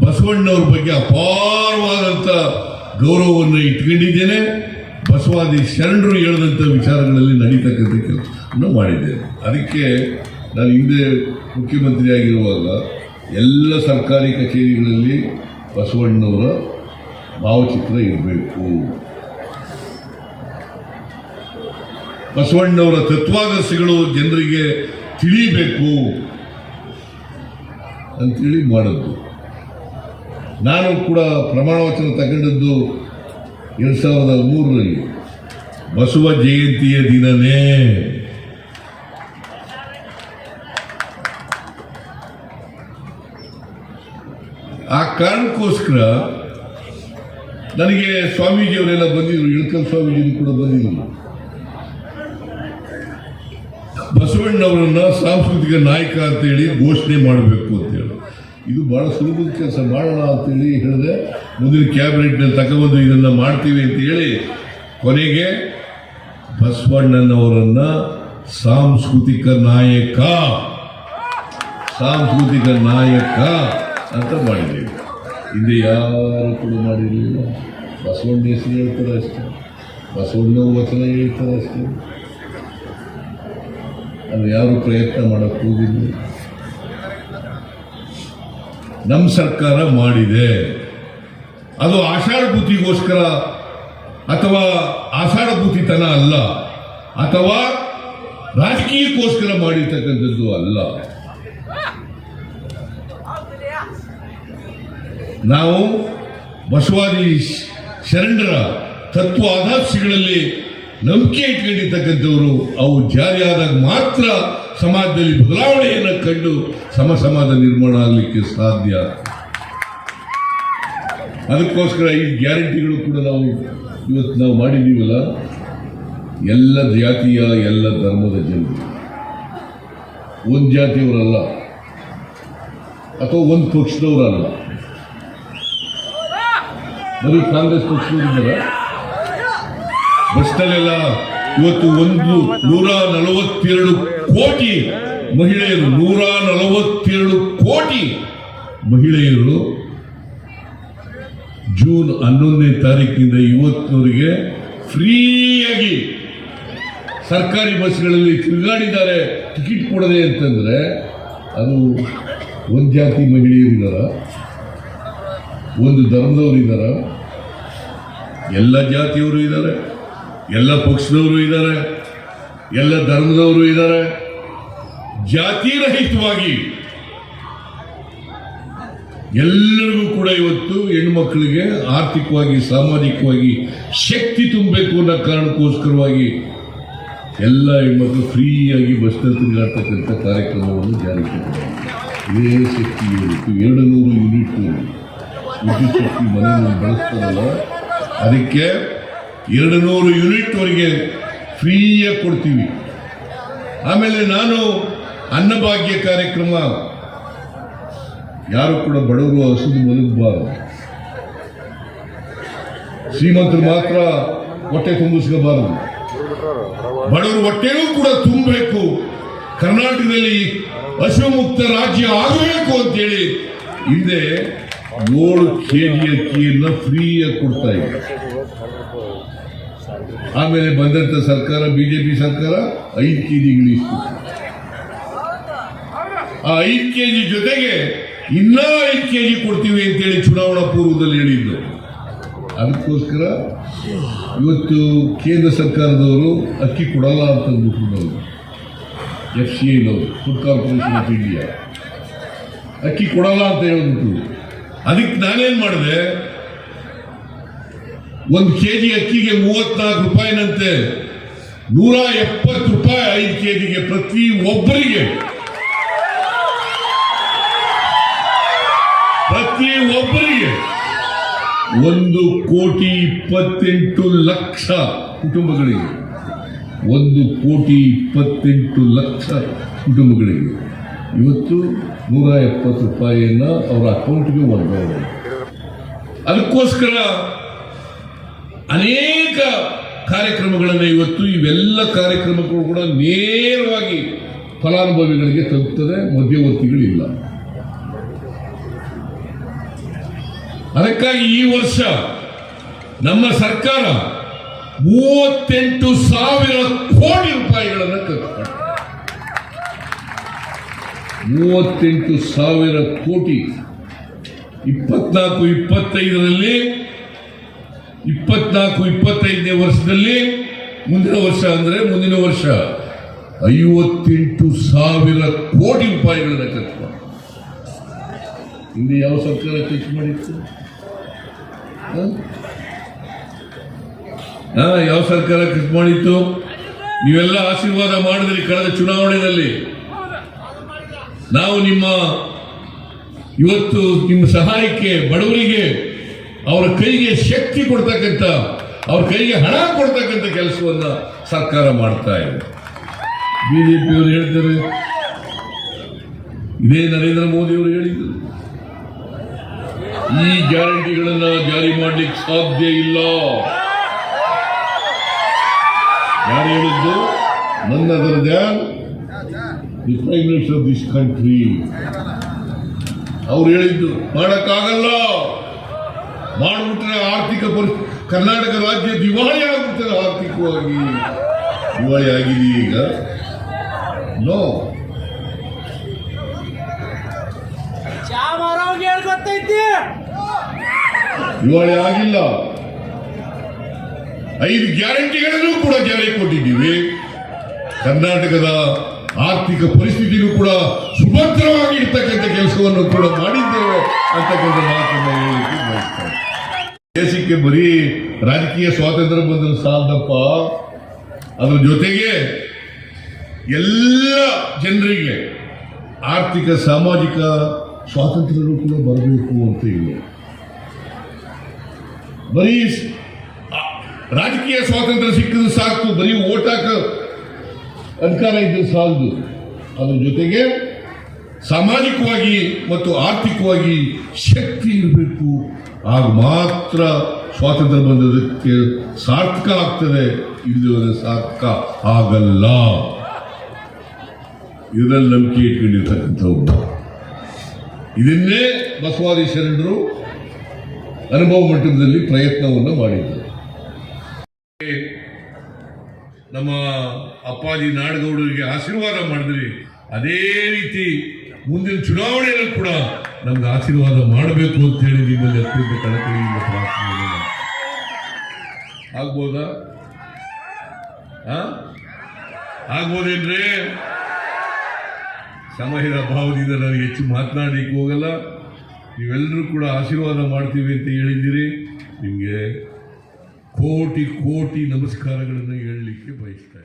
ಬಸವಣ್ಣವ್ರ ಬಗ್ಗೆ ಅಪಾರವಾದಂತ ಗೌರವವನ್ನು ಇಟ್ಕೊಂಡಿದ್ದೇನೆ. ಬಸವಾದಿ ಶರಣರು ಹೇಳಿದಂಥ ವಿಚಾರಗಳಲ್ಲಿ ನಡೀತಕ್ಕಂಥ ಕೆಲಸವನ್ನು ಮಾಡಿದ್ದೇನೆ. ಅದಕ್ಕೆ ನಾನು ಹಿಂದೆ ಮುಖ್ಯಮಂತ್ರಿ ಆಗಿರುವಾಗ ಎಲ್ಲ ಸರ್ಕಾರಿ ಕಚೇರಿಗಳಲ್ಲಿ ಬಸವಣ್ಣವರ ಭಾವಚಿತ್ರ ಇರಬೇಕು. ಬಸವಣ್ಣವರ ತತ್ವಾದರ್ಶಗಳು ಜನರಿಗೆ ತಿಳಿಬೇಕು. ಅಂತೇಳಿ ಮಾಡಿದ್ದು ನಾನು ಕೂಡ ಪ್ರಮಾಣ ವಚನ ತಗೊಂಡದ್ದು ಎರಡು ಸಾವಿರದ ಮೂರರಲ್ಲಿ. ಬಸವ ಜಯಂತಿಯ ದಿನನೇ. ಆ ಕಾರಣಕ್ಕೋಸ್ಕರ ನನಗೆ ಸ್ವಾಮೀಜಿಯವರೆಲ್ಲ ಬಂದಿದ್ರು, ಇಳಕಲ್ ಸ್ವಾಮೀಜಿ ಕೂಡ ಬಂದಿದ್ರು. ಬಸವಣ್ಣವರನ್ನ ಸಾಂಸ್ಕೃತಿಕ ನಾಯಕ ಅಂತೇಳಿ ಘೋಷಣೆ ಮಾಡಬೇಕು ಅಂತೇಳಿ ಇದು ಬಹಳ ಸುಲಭದ ಕೆಲಸ ಮಾಡೋಣ ಅಂತೇಳಿ ಹೇಳಿದೆ. ಮುಂದಿನ ಕ್ಯಾಬಿನೆಟ್ನಲ್ಲಿ ತಗೊಬಂದು ಇದನ್ನು ಮಾಡ್ತೀವಿ ಅಂತ ಹೇಳಿ ಕೊನೆಗೆ ಬಸವಣ್ಣನವರನ್ನು ಸಾಂಸ್ಕೃತಿಕ ನಾಯಕ ಸಾಂಸ್ಕೃತಿಕ ನಾಯಕ ಅಂತ ಮಾಡಿದ್ದೇವೆ. ಹಿಂದೆ ಯಾರು ಕೂಡ ಮಾಡಿರಲಿಲ್ಲ. ಬಸವಣ್ಣ ಹೆಸರು ಹೇಳ್ತಾರೆ ಅಷ್ಟೇ. ಬಸವಣ್ಣ ವಚನ ಹೇಳ್ತಾರೆ ಅಷ್ಟೇ. ಅದು ಯಾರು ಪ್ರಯತ್ನ ಮಾಡೋಕ್ಕೋಗಿಲ್ಲ ನಮ್ಮ ಸರ್ಕಾರ ಮಾಡಿದೆ. ಅದು ಆಷಾಢಭೂತಿಗೋಸ್ಕರ ಅಥವಾ ಆಷಾಢಭೂತಿತನ ಅಲ್ಲ, ಅಥವಾ ರಾಜಕೀಯಕ್ಕೋಸ್ಕರ ಮಾಡಿರ್ತಕ್ಕಂಥದ್ದು ಅಲ್ಲ. ನಾವು ಬಸವಾದಿ ಶರಣರ ತತ್ವ ಆದರ್ಶಗಳಲ್ಲಿ ನಂಬಿಕೆ ಇಟ್ಕೊಂಡಿರ್ತಕ್ಕಂಥವರು ಅವು ಜಾರಿಯಾದಾಗ ಮಾತ್ರ ಸಮಾಜದಲ್ಲಿ ಬದಲಾವಣೆಯನ್ನು ಕಂಡು ಸಮ ಸಮಾಜ ನಿರ್ಮಾಣ ಆಗಲಿಕ್ಕೆ ಸಾಧ್ಯ. ಅದಕ್ಕೋಸ್ಕರ ಈ ಗ್ಯಾರಂಟಿಗಳು ಕೂಡ ನಾವು ಇವತ್ತು ನಾವು ಮಾಡಿದ್ದೀವಲ್ಲ? ಎಲ್ಲ ಜಾತಿಯ, ಎಲ್ಲ ಧರ್ಮದ ಜನರು. ಒಂದು ಜಾತಿಯವರಲ್ಲ, ಅಥವಾ ಒಂದು ಪಕ್ಷದವರಲ್ಲ. ಬರೀ ಕಾಂಗ್ರೆಸ್ ಪಕ್ಷದವರಿದ್ದಾರೆ? ಬಸ್ನಲ್ಲೆಲ್ಲ ಇವತ್ತು ಒಂದು ನೂರ ನಲವತ್ತೆರಡು ಕೋಟಿ ಮಹಿಳೆಯರು, ನೂರ ನಲವತ್ತೆರಡು ಕೋಟಿ ಮಹಿಳೆಯರು ಜೂನ್ ಹನ್ನೊಂದನೇ ತಾರೀಕಿನಿಂದ ಇವತ್ತಿನವರೆಗೆ ಫ್ರೀಯಾಗಿ ಸರ್ಕಾರಿ ಬಸ್ಗಳಲ್ಲಿ ತಿರುಗಾಡಿದ್ದಾರೆ. ಟಿಕೆಟ್ ಕೊಡದೆ ಅಂತಂದ್ರೆ ಅದು ಒಂದು ಜಾತಿ ಮಹಿಳೆಯರು ಇದ್ದಾರ ಒಂದು ಧರ್ಮದವರಿದ್ದಾರ ಎಲ್ಲ ಜಾತಿಯವರು ಇದ್ದಾರೆ ಎಲ್ಲ ಪಕ್ಷದವರು ಇದ್ದಾರೆ, ಎಲ್ಲ ಧರ್ಮದವರು ಇದ್ದಾರೆ ಜಾತಿ ರಹಿತವಾಗಿ ಎಲ್ಲರಿಗೂ ಕೂಡ ಇವತ್ತು ಹೆಣ್ಮಕ್ಳಿಗೆ ಆರ್ಥಿಕವಾಗಿ, ಸಾಮಾಜಿಕವಾಗಿ ಶಕ್ತಿ ತುಂಬಬೇಕು ಅನ್ನೋ ಕಾರಣಕ್ಕೋಸ್ಕರವಾಗಿ ಎಲ್ಲ ಹೆಣ್ಮಕ್ಳು ಫ್ರೀಯಾಗಿ ಬಸ್ನಲ್ಲಿ ತಿರುಗಾಡ್ತಕ್ಕಂಥ ಕಾರ್ಯಕ್ರಮವನ್ನು ಜಾರಿಗೆ. ಇದೇ ಶಕ್ತಿ ಇವತ್ತು ಎರಡು ನೂರು ಯೂನಿಟ್ ವಿದ್ಯುತ್ ಶಕ್ತಿ ಮನೆಯಲ್ಲಿ ಬಳಸ್ತಾರಲ್ಲ, ಅದಕ್ಕೆ ಎರಡು ನೂರು ಯೂನಿಟ್ವರೆಗೆ ಫ್ರೀಯಾಗಿ ಕೊಡ್ತೀವಿ. ಆಮೇಲೆ ನಾನು ಅನ್ನಭಾಗ್ಯ ಕಾರ್ಯಕ್ರಮ, ಯಾರು ಕೂಡ ಬಡವರು ಹಸಿದು ಮಲಗಬಾರದು. ಶ್ರೀಮಂತರು ಮಾತ್ರ ಹೊಟ್ಟೆ ತುಂಬಿಸ್ಕೋಬಾರದು. ಬಡವರು ಹೊಟ್ಟೆನೂ ಕೂಡ ತುಂಬಬೇಕು. ಕರ್ನಾಟಕದಲ್ಲಿ ಹಸಿಮುಕ್ತ ರಾಜ್ಯ ಆಗಬೇಕು ಅಂತೇಳಿ ಹಿಂದೆ ಏಳು ಕೆ ಜಿ ಅಕ್ಕಿಯನ್ನು ಫ್ರೀಯಾಗಿ ಕೊಡ್ತಾ ಇದೆ. ಆಮೇಲೆ ಬಂದಂತ ಸರ್ಕಾರ ಬಿಜೆಪಿ ಸರ್ಕಾರ ಐದು ಕೆ ಜಿಗಳಿಸ್ತು ಆ ಐದು ಕೆ ಜಿ ಜೊತೆಗೆ ಇನ್ನೂ ಐದು ಕೆ ಜಿ ಕೊಡ್ತೀವಿ ಅಂತೇಳಿ ಚುನಾವಣಾ ಪೂರ್ವದಲ್ಲಿ ಹೇಳಿದ್ದು. ಅದಕ್ಕೋಸ್ಕರ ಇವತ್ತು ಕೇಂದ್ರ ಸರ್ಕಾರದವರು ಅಕ್ಕಿ ಕೊಡಲ್ಲ ಅಂತ ಅಂದ್ಬಿಟ್ಟು ಎಫ್ ಸಿ ಐನವರು ಫುಡ್ ಕಾರ್ಪೊರೇಷನ್ ಆಫ್ ಇಂಡಿಯಾ ಅಕ್ಕಿ ಕೊಡಲ್ಲ ಅಂತ ಹೇಳ್ಬಿಟ್ಟು ಅದಕ್ಕೆ ನಾನೇನ್ ಮಾಡಿದೆ? ಒಂದು ಕೆ ಜಿ ಅಕ್ಕಿಗೆ ಮೂವತ್ನಾಲ್ಕು ರೂಪಾಯಿನಂತೆ ನೂರ ಎಪ್ಪತ್ತು ರೂಪಾಯಿ ಐದು ಕೆ ಜಿಗೆ ಪ್ರತಿ ಒಬ್ಬರಿಗೆ. ಪ್ರತಿ ಒಬ್ಬರಿಗೆ ಒಂದು ಕೋಟಿ ಇಪ್ಪತ್ತೆಂಟು ಲಕ್ಷ ಕುಟುಂಬಗಳಿಗೆ. ಒಂದು ಕೋಟಿ ಇಪ್ಪತ್ತೆಂಟು ಲಕ್ಷ ಕುಟುಂಬಗಳಿಗೆ. ಇವತ್ತು ನೂರ ಎಪ್ಪತ್ತು ರೂಪಾಯಿಯನ್ನು ಅವರ ಅಕೌಂಟ್ಗೆ ವರ್ಗಾವಣೆ ಅದಕ್ಕೋಸ್ಕರ ಅನೇಕ ಕಾರ್ಯಕ್ರಮಗಳನ್ನು ಇವತ್ತು ಇವೆಲ್ಲ ಕಾರ್ಯಕ್ರಮಗಳು ಕೂಡ ನೇರವಾಗಿ ಫಲಾನುಭವಿಗಳಿಗೆ ತಲುಪ್ತದೆ, ಮಧ್ಯವರ್ತಿಗಳಿಲ್ಲ ಅದಕ್ಕಾಗಿ ಈ ವರ್ಷ ನಮ್ಮ ಸರ್ಕಾರ ಮೂವತ್ತೆಂಟು ಸಾವಿರ ಕೋಟಿ ರೂಪಾಯಿಗಳನ್ನು ಮಾಡಿದೆ. ಮೂವತ್ತೆಂಟು ಸಾವಿರ ಕೋಟಿ. ಇಪ್ಪತ್ನಾಲ್ಕು ಇಪ್ಪತ್ತೈದರಲ್ಲಿ, ಇಪ್ಪತ್ನಾಲ್ಕು ಇಪ್ಪತ್ತೈದನೇ ವರ್ಷದಲ್ಲಿ, ಮುಂದಿನ ವರ್ಷ ಅಂದರೆ ಮುಂದಿನ ವರ್ಷ ಐವತ್ತೆಂಟು ಸಾವಿರ ಕೋಟಿ ರೂಪಾಯಿಗಳನ್ನ ಖರ್ಚು ಮಾಡಿ. ಹಿಂದೆ ಯಾವ ಸರ್ಕಾರ ಖರ್ಚು ಮಾಡಿತ್ತು? ಯಾವ ಸರ್ಕಾರ ಖರ್ಚು ಮಾಡಿತ್ತು? ನೀವೆಲ್ಲ ಆಶೀರ್ವಾದ ಮಾಡಿದ್ರಿ ಕಳೆದ ಚುನಾವಣೆಯಲ್ಲಿ. ನಾವು ನಿಮ್ಮ ಇವತ್ತು ನಿಮ್ಮ ಸಹಾಯಕ್ಕೆ, ಬಡವರಿಗೆ, ಅವರ ಕೈಗೆ ಶಕ್ತಿ ಕೊಡ್ತಕ್ಕಂಥ, ಅವ್ರ ಕೈಗೆ ಹಣ ಕೊಡ್ತಕ್ಕಂಥ ಕೆಲಸವನ್ನ ಸರ್ಕಾರ ಮಾಡ್ತಾ ಇದೆ. ಬಿಜೆಪಿಯವರು ಹೇಳ್ತಾರೆ ಇದೇ ನರೇಂದ್ರ ಮೋದಿ ಅವರು ಹೇಳಿದರು. ಈ ಗ್ಯಾರಂಟಿಗಳನ್ನ ಜಾರಿ ಮಾಡಲಿಕ್ಕೆ ಸಾಧ್ಯ ಇಲ್ಲ. ಯಾರು ಹೇಳಿದ್ದು? ನನ್ನ the prime minister of this country ಅವ್ರು ಹೇಳಿದ್ದು ಮಾಡಕ್ಕಾಗಲ್ಲ. ಮಾಡಿಬಿಟ್ರೆ ಆರ್ಥಿಕ ಪರಿಸ್ಥಿತಿ ಕರ್ನಾಟಕ ರಾಜ್ಯ ದಿವಾಳಿ ಆಗ್ಬಿಡ್ತದೆ ಆರ್ಥಿಕವಾಗಿ. ದಿವಾಳಿ ಆಗಿದೆ ಈಗ. ನೋ ದಿವಾಳಿ ಆಗಿಲ್ಲ. ಐದು ಗ್ಯಾರಂಟಿಗಳನ್ನು ಕೂಡ ಜಾರಿಗೆ ಕೊಟ್ಟಿದ್ದೀವಿ. ಕರ್ನಾಟಕದ ಆರ್ಥಿಕ ಪರಿಸ್ಥಿತಿಗೂ ಕೂಡ ಸುಭದ್ರವಾಗಿ ಇರ್ತಕ್ಕಂಥ ಕೆಲಸವನ್ನು ಕೂಡ ಮಾಡಿದ್ದೇವೆ ಅಂತಕ್ಕಂಥ ಮಾತನ್ನು ಬಯಸ್ತೇನೆ ದೇಶಕ್ಕೆ ಬರೀ ರಾಜಕೀಯ ಸ್ವಾತಂತ್ರ್ಯ ಬಂದ್ರೆ ಸಾಲದಪ್ಪ. ಅದ್ರ ಜೊತೆಗೆ ಎಲ್ಲ ಜನರಿಗೆ ಆರ್ಥಿಕ, ಸಾಮಾಜಿಕ ಸ್ವಾತಂತ್ರ್ಯಗಳು ಕೂಡ ಬರಬೇಕು ಅಂತ ಇಲ್ಲ ಬರೀ ರಾಜಕೀಯ ಸ್ವಾತಂತ್ರ್ಯ ಸಿಕ್ಕಿದ್ರೆ ಸಾಕು, ಬರೀ ಓಟ್ ಅಧಿಕಾರ ಇದ್ದರೆ ಸಾಲದು. ಅದ್ರ ಜೊತೆಗೆ ಸಾಮಾಜಿಕವಾಗಿ ಮತ್ತು ಆರ್ಥಿಕವಾಗಿ ಶಕ್ತಿ ಇರಬೇಕು. ಆಗ ಮಾತ್ರ ಸ್ವಾತಂತ್ರ್ಯ ಬಂದದಕ್ಕೆ ಸಾರ್ಥಕ ಆಗ್ತದೆ. ಇಲ್ಲದೆ ಸಾರ್ಥಕ ಆಗಲ್ಲ. ಇದರಲ್ಲಿ ನಂಬಿಕೆ ಇಟ್ಕೊಂಡಿರ್ತಕ್ಕಂಥವ್ರು. ಇದನ್ನೇ ಬಸವಾದಿ ಶರಣರು ಅನುಭವ ಮಟ್ಟದಲ್ಲಿ ಪ್ರಯತ್ನವನ್ನು ಮಾಡಿದ್ದಾರೆ ನಮ್ಮ ಅಪ್ಪಾಜಿ ನಾಡಗೌಡರಿಗೆ ಆಶೀರ್ವಾದ ಮಾಡಿದ್ರಿ. ಅದೇ ರೀತಿ ಮುಂದಿನ ಚುನಾವಣೆಯಲ್ಲೂ ಕೂಡ ನಮ್ಗೆ ಆಶೀರ್ವಾದ ಮಾಡಬೇಕು ಅಂತ ಹೇಳಿ ನಿಮ್ಮಲ್ಲಿ ಅತ್ಯಂತ ಕಳಕಳಿಯಿಂದ ಪ್ರಾರ್ಥನೆ? ಆಗ್ಬೋದೇನ್ರಿ? ಸಮಯದ ಅಭಾವದಿಂದ ನನಗೆ ಹೆಚ್ಚು ಮಾತನಾಡಲಿಕ್ಕೆ ಹೋಗಲ್ಲ. ನೀವೆಲ್ಲರೂ ಕೂಡ ಆಶೀರ್ವಾದ ಮಾಡ್ತೀವಿ ಅಂತ ಹೇಳಿದ್ದೀರಿ. ನಿಮಗೆ ಕೋಟಿ ಕೋಟಿ ನಮಸ್ಕಾರಗಳನ್ನು ಹೇಳಲಿಕ್ಕೆ ಬಯಸ್ತಾ